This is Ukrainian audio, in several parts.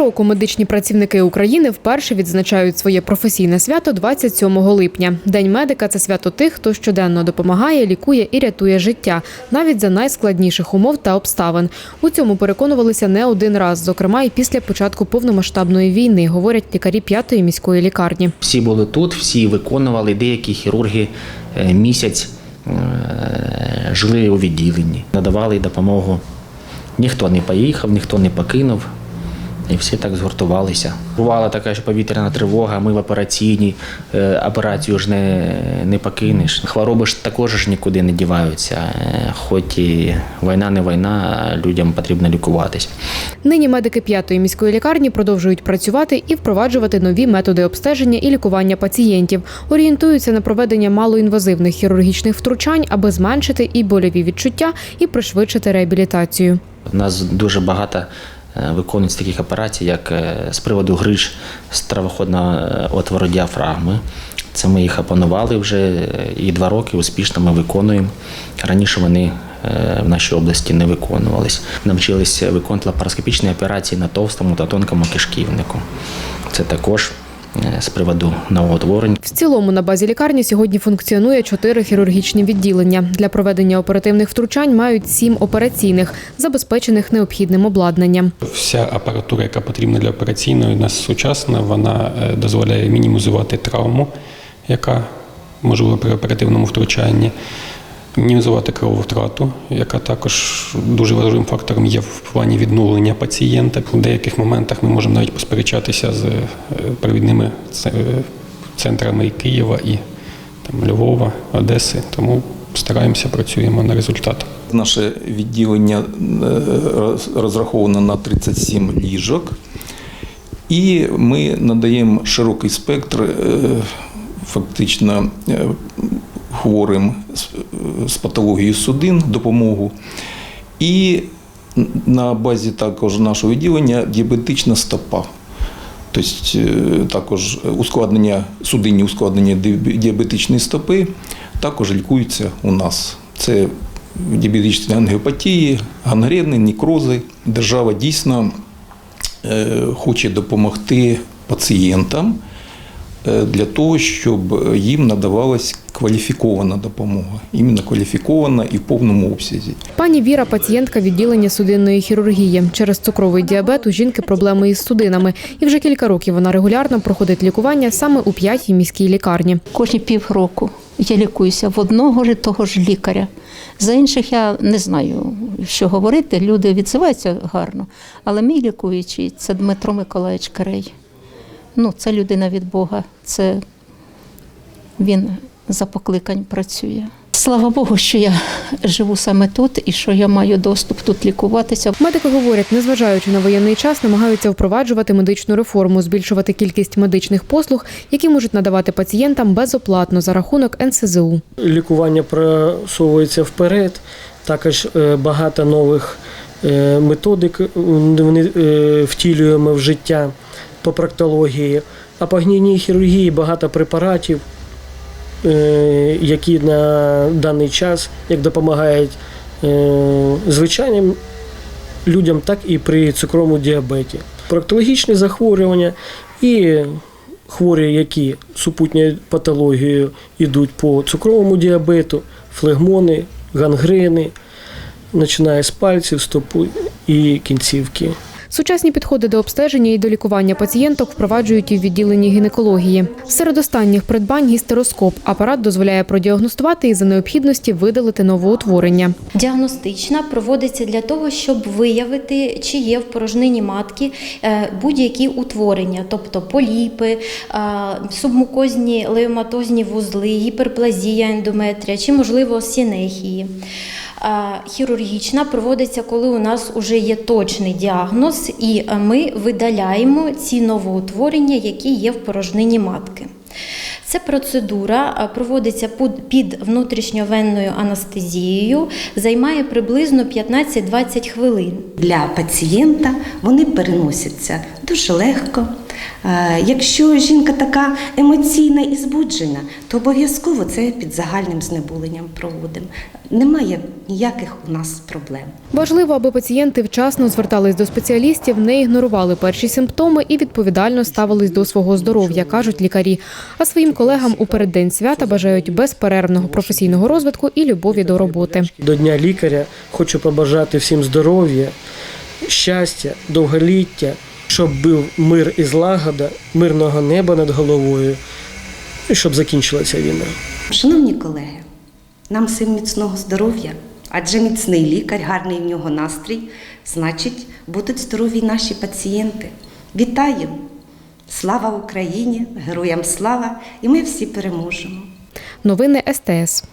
Року медичні працівники України вперше відзначають своє професійне свято 27 липня. День медика це свято тих, хто щоденно допомагає, лікує і рятує життя, навіть за найскладніших умов та обставин. У цьому переконувалися не один раз, зокрема і після початку повномасштабної війни, говорять лікарі п'ятої міської лікарні. Всі були тут, всі виконували, деякі хірурги е, місяць е, жили у відділенні, надавали допомогу. Ніхто не поїхав, ніхто не покинув. І всі так згуртувалися. Бувала така ж повітряна тривога, ми в операційній, е, операцію ж не, не покинеш. Хвороби ж також ж нікуди не діваються. Е, Хоч і війна не війна, а людям потрібно лікуватися. Нині медики п'ятої міської лікарні продовжують працювати і впроваджувати нові методи обстеження і лікування пацієнтів. Орієнтуються на проведення малоінвазивних хірургічних втручань, аби зменшити і больові відчуття, і пришвидшити реабілітацію. У нас дуже багато виконується таких операцій, як е, з приводу гриж стравоходного травоходного отвору діафрагми. Це ми їх опанували вже е, і два роки успішно ми виконуємо. Раніше вони е, в нашій області не виконувались. Навчилися виконувати лапароскопічні операції на товстому та тонкому кишківнику. Це також е, з приводу новоутворень. В цілому на базі лікарні сьогодні функціонує чотири хірургічні відділення. Для проведення оперативних втручань мають сім операційних, забезпечених необхідним обладнанням. Вся апаратура, яка потрібна для операційної, у нас сучасна, вона е, дозволяє мінімізувати травму, яка можлива при оперативному втручанні, мінімізувати крововтрату, яка також дуже важливим фактором є в плані відновлення пацієнта. В деяких моментах ми можемо навіть посперечатися з е, провідними е, центрами Києва, і там, Львова, Одеси. Тому стараємося, працюємо на результат. Наше відділення е, роз- розраховано на 37 ліжок, і ми надаємо широкий спектр фактично хворим з- патологією судин допомогу. І на базі також нашого відділення діабетична стопа. Тобто е, також ускладнення, судинні ускладнення діабетичної стопи також лікуються у нас. Це діабетичні ангіопатії, гангрени, нікрози. Держава дійсно е, хоче допомогти пацієнтам для того, щоб їм надавалась кваліфікована допомога, іменно кваліфікована і в повному обсязі. Пані Віра, пацієнтка відділення судинної хірургії. Через цукровий діабет у жінки проблеми із судинами. І вже кілька років вона регулярно проходить лікування саме у п'ятій міській лікарні. Кожні півроку я лікуюся в одного ж того ж лікаря. За інших я не знаю, що говорити. Люди відзиваються гарно. Але мій лікуючий це Дмитро Миколаївич Карей. Ну, це людина від Бога. Це він за покликань працює. Слава Богу, що я живу саме тут і що я маю доступ тут лікуватися. Медики говорять, незважаючи на воєнний час, намагаються впроваджувати медичну реформу, збільшувати кількість медичних послуг, які можуть надавати пацієнтам безоплатно за рахунок НСЗУ. лікування просовується вперед. Також е, багато нових е, методик е, вони втілюємо в життя по проктології. А по гнійній хірургії багато препаратів, е, які на даний час як допомагають е, звичайним людям, так і при цукровому діабеті. Проктологічні захворювання і хворі, які супутньою патологією йдуть по цукровому діабету, флегмони, гангрени, починає з пальців, стопу і кінцівки. Сучасні підходи до обстеження і до лікування пацієнток впроваджують і в відділенні гінекології. Серед останніх придбань гістероскоп. Апарат дозволяє продіагностувати і за необхідності видалити новоутворення. Діагностична проводиться для того, щоб виявити, чи є в порожнині матки е, будь-які утворення, тобто поліпи, е, субмукозні леоматозні вузли, гіперплазія ендометрія чи, можливо, сінехії. Хірургічна проводиться, коли у нас вже є точний діагноз, і е, ми видаляємо ці новоутворення, які є в порожнині матки. Ця процедура проводиться під- під внутрішньовенною анестезією, займає приблизно 15-20 хвилин. Для пацієнта вони переносяться дуже легко. Е, Якщо жінка така емоційна і збуджена, то обов'язково це під загальним знеболенням проводимо. Немає ніяких у нас проблем. Важливо, аби пацієнти вчасно звертались до спеціалістів, не ігнорували перші симптоми і відповідально ставились до свого здоров'я, кажуть лікарі. А своїм колегам у переддень свята бажають безперервного професійного розвитку і любові до роботи. До Дня лікаря хочу побажати всім здоров'я, щастя, довголіття, щоб був мир і злагода, мирного неба над головою, і щоб закінчилася війна. Шановні колеги, нам всім міцного здоров'я, адже міцний лікар, гарний в нього настрій, значить, будуть здорові й наші пацієнти. Вітаю! Слава Україні! Героям слава! І ми всі переможемо! Новини СТС.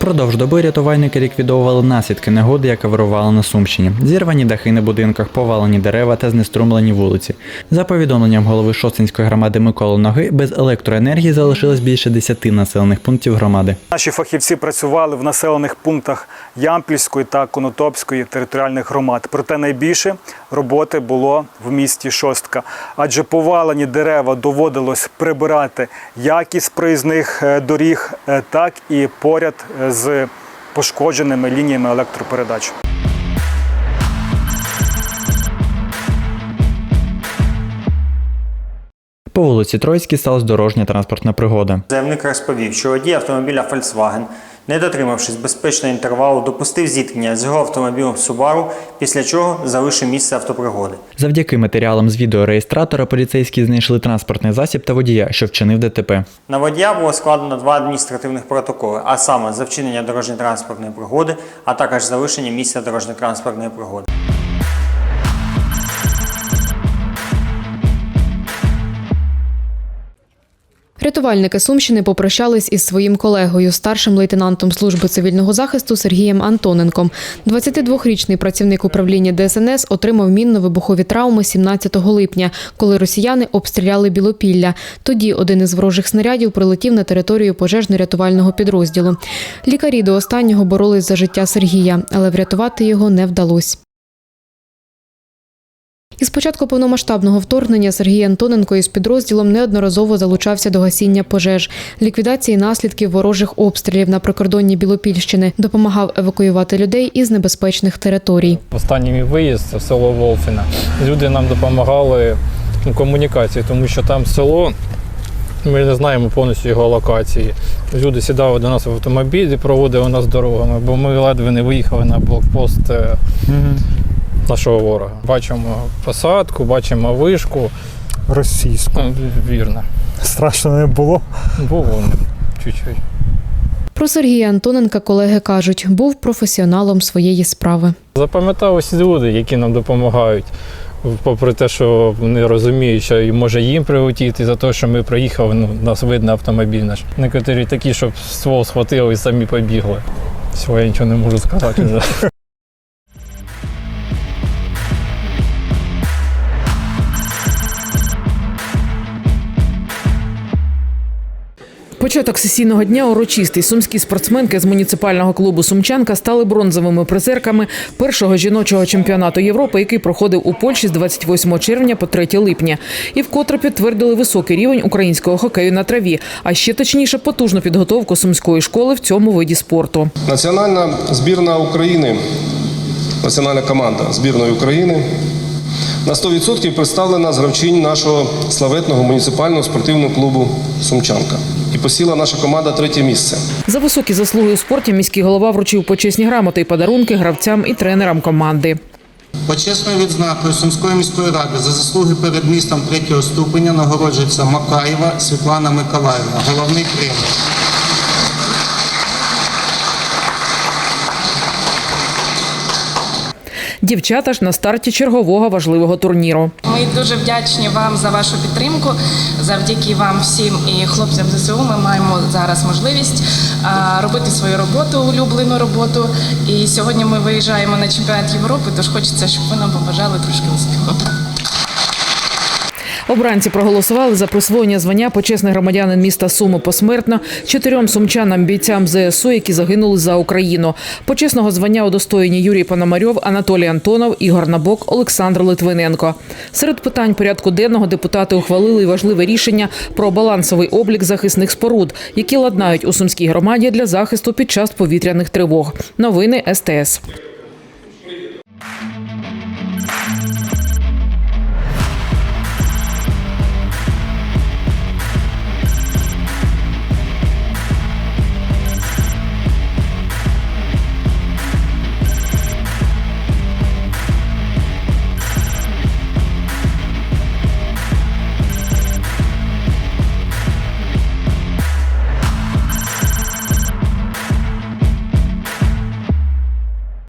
Впродовж доби рятувальники ліквідовували наслідки негоди, яка вирувала на Сумщині. Зірвані дахи на будинках, повалені дерева та знеструмлені вулиці. За повідомленням голови Шостинської громади Миколи Ноги, без електроенергії залишилось більше 10 населених пунктів громади. Наші фахівці працювали в населених пунктах Ямпільської та Конотопської територіальних громад. Проте найбільше роботи було в місті Шостка, адже повалені дерева доводилось прибирати як із проїзних е, доріг, е, так і поряд е, з пошкодженими лініями електропередач. По вулиці Тройській сталася дорожня транспортна пригода. Земник розповів, що водій автомобіля Volkswagen, не дотримавшись безпечного інтервалу, допустив зіткнення з його автомобілем Subaru, після чого залишив місце автопригоди. Завдяки матеріалам з відеореєстратора поліцейські знайшли транспортний засіб та водія, що вчинив ДТП. На водія було складено два адміністративних протоколи, а саме за вчинення дорожньо-транспортної пригоди, а також залишення місця дорожньо-транспортної пригоди. Рятувальники Сумщини попрощались із своїм колегою, старшим лейтенантом служби цивільного захисту Сергієм Антоненком. 22-річний працівник управління ДСНС отримав мінно-вибухові травми 17 липня, коли росіяни обстріляли Білопілля. Тоді один із ворожих снарядів прилетів на територію пожежно-рятувального підрозділу. Лікарі до останнього боролись за життя Сергія, але врятувати його не вдалося. Із початку повномасштабного вторгнення Сергій Антоненко із підрозділом неодноразово залучався до гасіння пожеж, ліквідації наслідків ворожих обстрілів на прикордонні Білопільщини, допомагав евакуювати людей із небезпечних територій. Останній мій виїзд це в село Волфіна. Люди нам допомагали у комунікації, тому що там село, ми не знаємо повністю його локації. Люди сідали до нас в автомобіль і проводили нас дорогами, бо ми ледве не виїхали на блокпост е, нашого ворога. Бачимо посадку, бачимо вишку. Російську. Ну, Вірно. Страшно не було. Було чуть-чуть. Про Сергія Антоненка колеги кажуть, був професіоналом своєї справи. Запам'яталися люди, які нам допомагають. Попри те, що вони розуміють, що і може їм прилетіти за те, що ми приїхали, ну, нас видно автомобіль наш. Некоторі такі, щоб ствол схватили і самі побігли. Всього я нічого не можу сказати вже. Початок сесійного дня урочистий. Сумські спортсменки з муніципального клубу Сумчанка стали бронзовими призерками першого жіночого чемпіонату Європи, який проходив у Польщі з 28 червня по 3 липня. І вкотре підтвердили високий рівень українського хокею на траві, а ще точніше потужну підготовку сумської школи в цьому виді спорту. Національна збірна України, національна команда збірної України на 100% представлена з гравчинь нашого славетного муніципального спортивного клубу Сумчанка. Посіла наша команда третє місце. За високі заслуги у спорті міський голова вручив почесні грамоти і подарунки гравцям і тренерам команди. Почесною відзнакою Сумської міської ради за заслуги перед містом третього ступеня нагороджується Макаєва Світлана Миколаївна, головний тренер. Дівчата ж на старті чергового важливого турніру. Ми дуже вдячні вам за вашу підтримку. Завдяки вам всім і хлопцям ЗСУ ми маємо зараз можливість робити свою роботу, улюблену роботу. І сьогодні ми виїжджаємо на чемпіонат Європи, тож хочеться, щоб ви нам побажали трошки успіху. Обранці проголосували за присвоєння звання почесний громадянин міста Суми посмертно чотирьом сумчанам бійцям ЗСУ, які загинули за Україну. Почесного звання удостоєні Юрій Пономарьов, Анатолій Антонов, Ігор Набок, Олександр Литвиненко. Серед питань порядку денного депутати ухвалили важливе рішення про балансовий облік захисних споруд, які ладнають у сумській громаді для захисту під час повітряних тривог. Новини СТС.